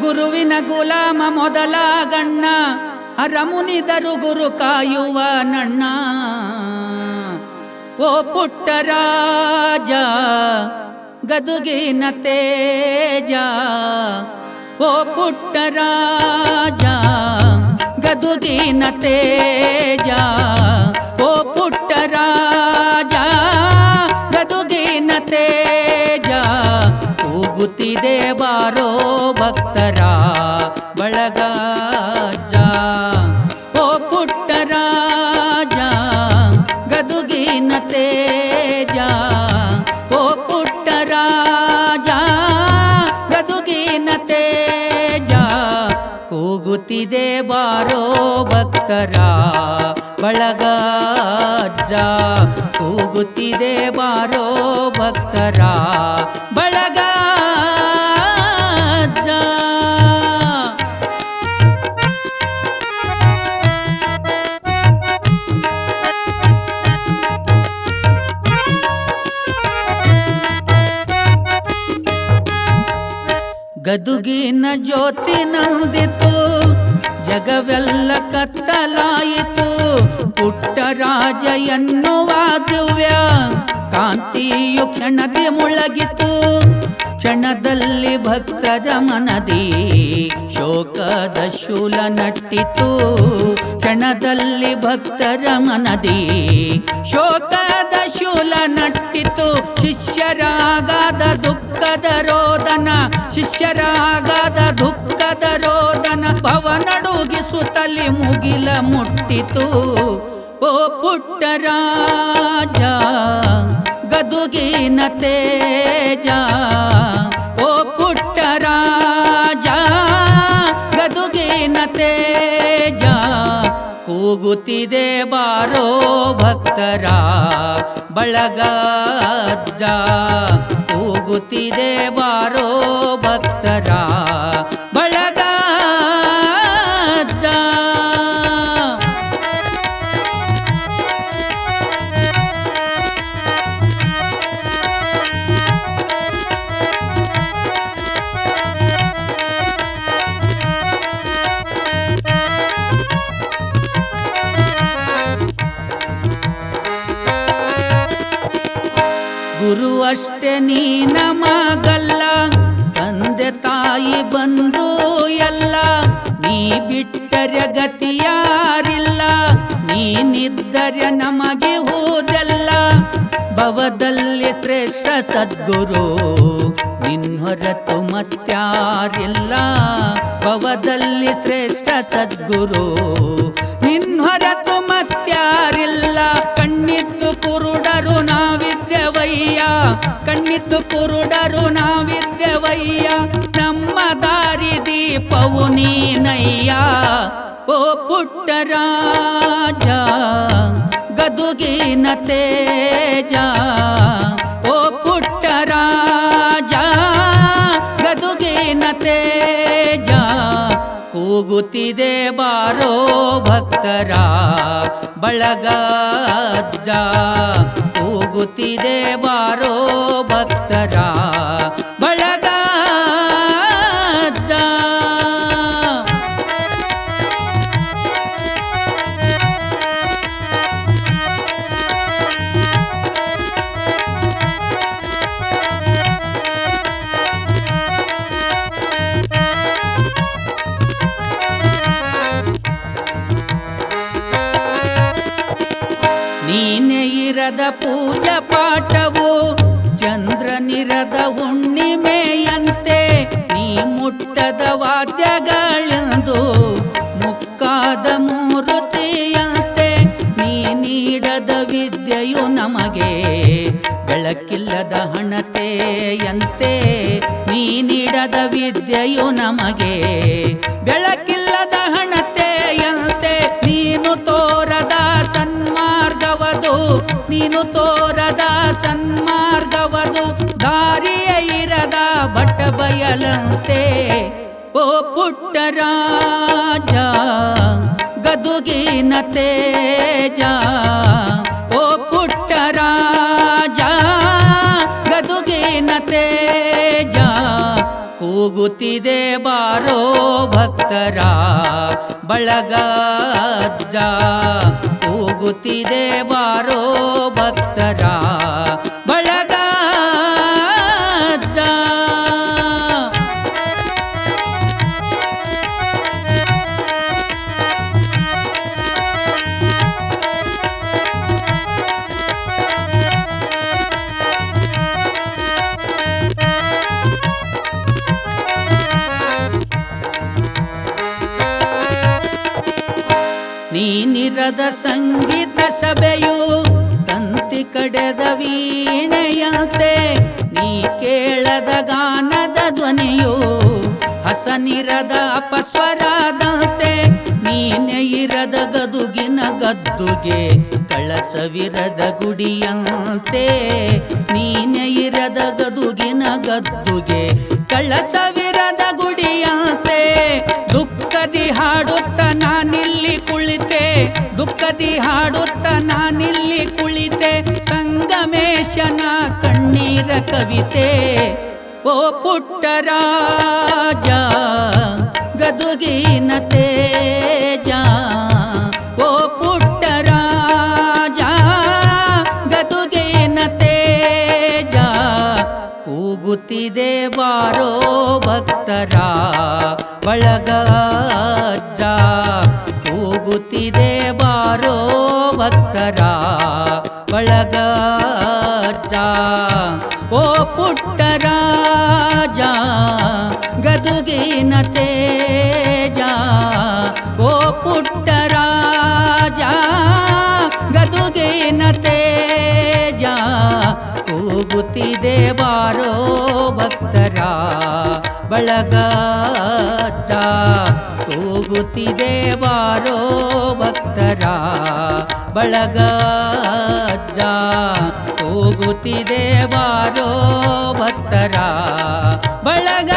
ಗುರುವಿನ ಗುಲಾಮ ಮೊದಲ ಗಣ್ಣ ಅರಮುನಿದರು ಗುರು ಕಾಯುವ ನಣ್ಣ. ಓ ಪುಟ್ಟ ರಾಜ ಗದುಗಿನ ತೇಜ ಓ ಪುಟ್ಟ ರಾಜ ಗದುಗಿನ ತೇಜ, ಓ ಪುಟ್ಟ ರಾಜ ಗದುಗಿನ ತೇಜ, ಕೂಗುತ್ತಿದೆ ಬಾರೋ ಭಕ್ತರ ಬಳಗಾಜ. ಓ ಪುಟ್ಟ ರಾಜ ಗದುಗಿನ ತೇಜ, ಓ ಪುಟ್ಟ ಗದುಗಿನ ತೇಜ. ಕೂಗುತ್ತಿದೆ ಬಾರೋ ಭಕ್ತರ ಬಳಗಾಜ ಕೂಗುತ್ತಿದೆ ಬಾರೋ ಭಕ್ತರ ಬಳಗಾಜ ಗದುಗಿನ ಜ್ಯೋತಿ ನಂದಿತು ಜಗವೆಲ್ಲ ಕತ್ತಲಾಯಿತು. ಪುಟ್ಟ ರಾಜ ಎನ್ನುವ ದಿವ್ಯ ಕಾಂತಿಯು ಕ್ಷಣದಿ ಮುಳಗಿತು. ಕ್ಷಣದಲ್ಲಿ ಭಕ್ತರ ಮನದಿ ಶೋಕದ ಶೂಲ ನಟ್ಟಿತು. ಕ್ಷಣದಲ್ಲಿ ಭಕ್ತರ ಮನದಿ ಶೋಕದ ಶೂಲ ನಟ್ಟಿತು. ಶಿಷ್ಯರಾಗದ ದುಃಖದ ರೋದನ, ಶಿಷ್ಯರಾಗದ ದುಃಖದ ರೋದನ ಭವನಡುಗಿಸುತ್ತಲಿ ಮುಗಿಲ ಮುಟ್ಟಿತು. ಓ ಪುಟ್ಟ ರಾಜ ಗದುಗಿನ ತೇಜ ಓ ಪುಟ್ಟ ರಾಜ ಗದುಗಿನ ತೇಜ ಕೂಗುತ್ತಿದೆ ಬಾರೋ ಭಕ್ತರ ಬಳಗಜ್ಜ ಕೂಗುತ್ತಿದೆ ಬಾರೋ ಭಕ್ತರ ಅಷ್ಟೇ ನೀ ನಮಗಲ್ಲ. ತಂದೆ ತಾಯಿ ಬಂದು ಎಲ್ಲ, ನೀ ಬಿಟ್ಟರೆ ಗತಿಯಾರಿಲ್ಲ ನೀನಿದ್ದರೆ ನಮಗೆ ಹೋದೆಲ್ಲ. ಭವದಲ್ಲಿ ಶ್ರೇಷ್ಠ ಸದ್ಗುರು ನಿನ್ನೊರತು ಮತ್ಯಾರಿಲ್ಲ ಭವದಲ್ಲಿ ಶ್ರೇಷ್ಠ ಸದ್ಗುರು ನಿನ್ ಹೊರತು ಮತ್ಯಾರಿಲ್ಲ. ಕಣ್ಣಿತ್ತು ಕುರುಡರು ನಾವಿದ್ದೆವಯ್ಯ. ಕಣ್ಣಿತ್ತು ಕುರುಡರು ನಾವಿದ್ದೆವಯ್ಯ. ನಮ್ಮ ದಾರಿ ದೀಪವು ನೀನಯ್ಯ. ಓ ಪುಟ್ಟ ರಾಜ ಗದುಗಿನ ತೇಜ. ಕೂಗುತ್ತಿದೆ ಬಾರೋ ಭಕ್ತರ ಬಳಗಜ್ಜ ಕೂಗುತ್ತಿದೆ ಬಾರೋ ಭಕ್ತರ ಇರದ ಪೂಜ ಪಾಠವು ಚಂದ್ರನಿರದ ಹುಣ್ಣಿಮೆಯಂತೆ ನೀ ಮುಟ್ಟದ ವಾದ್ಯಗಳೆಂದು ಮುಕ್ಕಾದ ಮೂರುತಿಯಂತೆ ನೀ ನೀಡದ ವಿದ್ಯೆಯು ನಮಗೆ ಬೆಳಕಿಲ್ಲದ ಹಣತೆಯಂತೆ ನೀ ನೀಡದ ವಿದ್ಯೆಯು ನಮಗೆ ಬೆಳಕಿಲ್ಲದ ಹಣತೆಯಂತೆ ನೀನು ತೋರದ ಸನ್ಮಾರ್ಗವದು ನೀನು ತೋರದ ಸನ್ಮಾರ್ಗವದು, ದಾರಿಯ ಇರದ ಬಟ ಬಯಲಂತೆ. ಓ ಪುಟ್ಟ ರಾಜ ಗದುಗಿನ ತೇಜ. ಓ ಪುಟ್ಟ ರಾಜ ಗದುಗಿನ ತೇಜ. ಕೂಗುತ್ತಿದೆ ಬಾರೋ ಭಕ್ತರ ಬಳಗಜ್ಜ ಕೂಗುತ್ತಿದೆ ಬಾರೋ ಭಕ್ತರ ಕಡೆದ ವೀಣೆಯಂತೆ ನೀ ಕೇಳದ ಗಾನದ ಧ್ವನಿಯೋ ಹಸನಿರದ ಅಪಸ್ವರದಂತೆ ನೀನೆ ಇರದ ಗದುಗಿನ ಗದ್ದುಗೆ ಕಳಸವಿರದ ಗುಡಿಯಂತೆ ನೀನೆ ಇರದ ಗದುಗಿನ ಗದ್ದುಗೆ ಕಳಸವಿರದ ಗುಡಿಯಂತೆ ದುಃಖದಿ ಹಾಡುತ್ತ ನಾನಿಲ್ಲಿ ಕುಳಿತೆ. ದುಃಖದಿ ಹಾಡುತ್ತ ನಾನಿಲ್ಲಿ ಕುಳಿತೆ. ಸಂಗಮೇಶನ ಕಣ್ಣೀರ ಕವಿತೆ. ಓ ಪುಟ್ಟ ರಾಜ ಗದುಗಿನ ತೇಜ ಓ ಪುಟ್ಟ ರಾಜ ಗದುಗಿನ ತೇಜ ಕೂಗುತ್ತಿದೆ ಬಾರೋ ಭಕ್ತರ ಬಳಗಜ್ಜ ಕೂಗುತ್ತಿದೆ ಬಾರೋ ಭಕ್ತರ. ಬಳಗಜ್ಜ ಓ ಪುಟ್ಟ ರಾಜ, ಗದುಗಿನ ತೇಜ. ಓ ಪುಟ್ಟ ರಾಜ, ಗದುಗಿನ ತೇಜ. ಕೂಗುತ್ತಿದೆ ಬಾರೋ ಭಕ್ತರ. ಬಳಗಜ್ಜ ಕೂಗುತ್ತಿದೆ ಬಾರೋ ಭಕ್ತರ ಬಳಗಜ್ಜ ಕೂಗುತ್ತಿದೆ ಬಾರೋ ಭಕ್ತರ ಬಳಗ